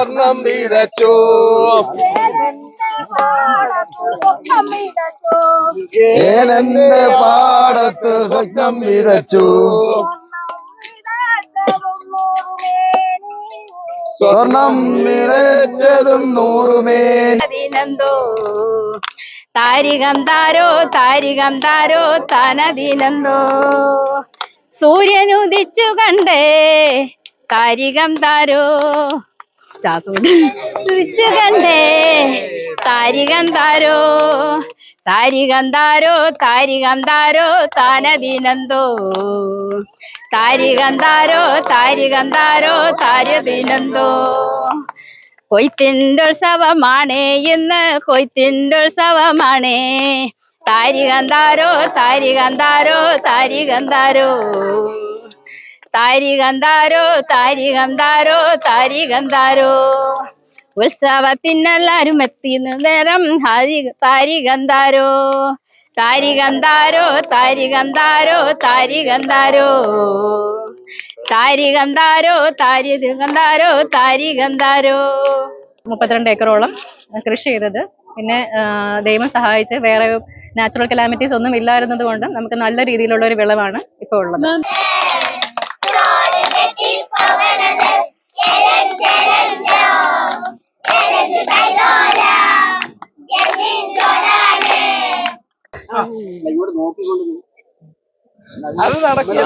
സ്വർണം വിതച്ചു. ഏനന്റെ പാടത്ത് സ്വർണം വിതച്ചു. സ്വർണം വിതച്ചതും നൂറുമേൻ അതിനെന്തോ? താരികം താരോ താരികം താരോ തനതിനെന്തോ? സൂര്യനുദിച്ചു കണ്ടേ താരികം താരോ ഉദിച്ചു കണ്ടേ താരികം താരോ താരികം താരോ താരികം താരോ താനദിനന്തോ താരികന്താരോ താരികന്താരോ താരികം താരോ താരദിനന്തോ. കൊയ്ത്തിന്റെ ഉത്സവമാണേ ഇന്ന് കൊയ്ത്തിന്റെ താരികന്താരോ താരികന്താരോ താരികന്താരോ താരികന്താരോ താരികന്താരോ താരികന്താരോ താരികന്താരോ ഉത്സവത്തിനെല്ലാരും എത്തിന്ന് നേരം ഹരി താരികന്താരോ താരികന്താരോ താരികന്താരോ താരികന്താരോ താരികന്താരോ താരികന്താരോ താരികന്താരോ മുപ്പത്തിരണ്ട് ഏക്കറോളം കൃഷി ചെയ്തത്. പിന്നെ ദൈവം സഹായിച്ച് വേറെ നാച്ചുറൽ കലാമിറ്റീസ് ഒന്നും ഇല്ലായിരുന്നത് കൊണ്ട് നമുക്ക് നല്ല രീതിയിലുള്ള ഒരു വിളവാണ് ഇപ്പോൾ ഉള്ളത്. അത് നടക്കില്ല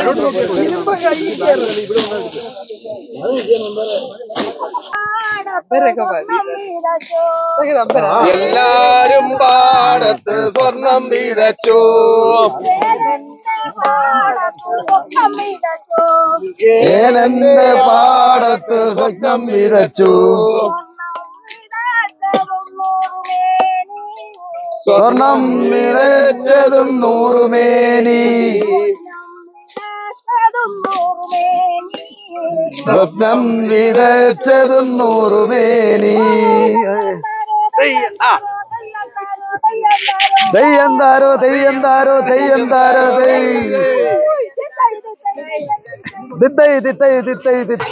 എല്ലാരും പാടത്ത് സ്വർണം വിതച്ചു. ഏനന്റെ പാടത്ത് സ്വപ്നം വിതച്ചു? സ്വർണം നിറച്ചതും നൂറുമേനി. സ്വപ്നം വിതച്ചതും നൂറുമേനി. തെയ്യന്താരോ തെയ്യന്താരോ തെയ്യന്താരോ തെയ് ദിത്തൈ ദിത്തൈ ദിത്തൈ ദിത്തൈ.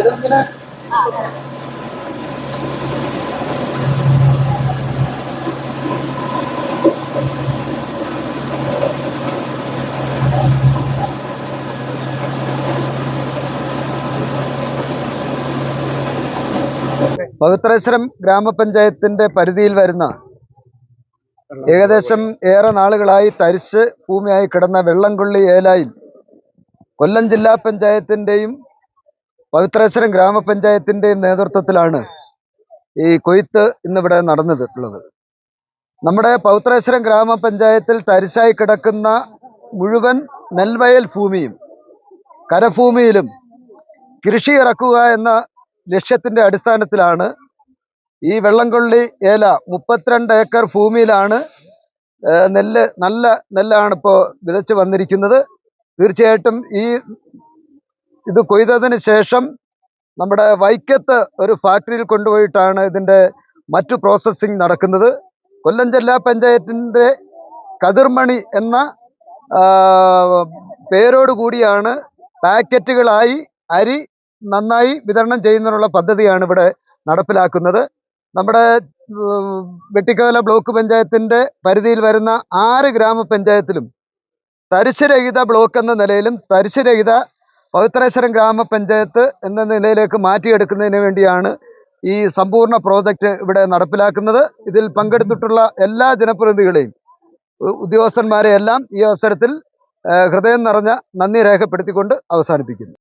ഇതിങ്ങനെ പവിത്രേശ്വരം ഗ്രാമപഞ്ചായത്തിന്റെ പരിധിയിൽ വരുന്ന ഏകദേശം ഏറെ നാളുകളായി തരിശ് ഭൂമിയായി കിടന്ന വെള്ളംകൊള്ളി ഏലായിൽ കൊല്ലം ജില്ലാ പഞ്ചായത്തിന്റെയും പവിത്രേശ്വരം ഗ്രാമപഞ്ചായത്തിന്റെയും നേതൃത്വത്തിലാണ് ഈ കൊയ്ത്ത് ഇന്നിവിടെ നടന്നിട്ടുള്ളത് നമ്മുടെ പവിത്രേശ്വരം ഗ്രാമപഞ്ചായത്തിൽ തരിശായി കിടക്കുന്ന മുഴുവൻ നെൽവയൽ ഭൂമിയും കരഭൂമിയിലും കൃഷി ഇറക്കുക എന്ന ലക്ഷ്യത്തിന്റെ അടിസ്ഥാനത്തിലാണ് ഈ വെള്ളംകൊള്ളി ഏല മുപ്പത്തിരണ്ട് ഏക്കർ ഭൂമിയിലാണ് നെല്ല് നല്ല നെല്ലാണ് ഇപ്പോൾ വിതച്ച് വന്നിരിക്കുന്നത്. തീർച്ചയായിട്ടും ഈ ഇത് കൊയ്തതിന് ശേഷം നമ്മുടെ വൈക്കത്ത് ഒരു ഫാക്ടറിയിൽ കൊണ്ടുപോയിട്ടാണ് ഇതിന്റെ മറ്റു പ്രോസസ്സിംഗ് നടക്കുന്നത്. കൊല്ലം ജില്ലാ പഞ്ചായത്തിന്റെ കതിർമണി എന്ന പേരോടുകൂടിയാണ് പേരോട് കൂടിയാണ് പാക്കറ്റുകളായി അരി നന്നായി വിതരണം ചെയ്യുന്നതിനുള്ള പദ്ധതിയാണ് ഇവിടെ നടപ്പിലാക്കുന്നത്. നമ്മുടെ വെട്ടിക്കോല ബ്ലോക്ക് പഞ്ചായത്തിന്റെ പരിധിയിൽ വരുന്ന ആറ് ഗ്രാമപഞ്ചായത്തിലും തരിശുരഹിത ബ്ലോക്ക് എന്ന നിലയിലും തരിശുരഹിത പവിത്രേശ്വരം ഗ്രാമപഞ്ചായത്ത് എന്ന നിലയിലേക്ക് മാറ്റിയെടുക്കുന്നതിന് വേണ്ടിയാണ് ഈ സമ്പൂർണ പ്രോജക്റ്റ് ഇവിടെ നടപ്പിലാക്കുന്നത്. ഇതിൽ പങ്കെടുത്തിട്ടുള്ള എല്ലാ ജനപ്രതിനിധികളെയും ഉദ്യോഗസ്ഥന്മാരെയെല്ലാം ഈ അവസരത്തിൽ ഹൃദയം നിറഞ്ഞ നന്ദി രേഖപ്പെടുത്തിക്കൊണ്ട് അവസാനിപ്പിക്കുന്നു.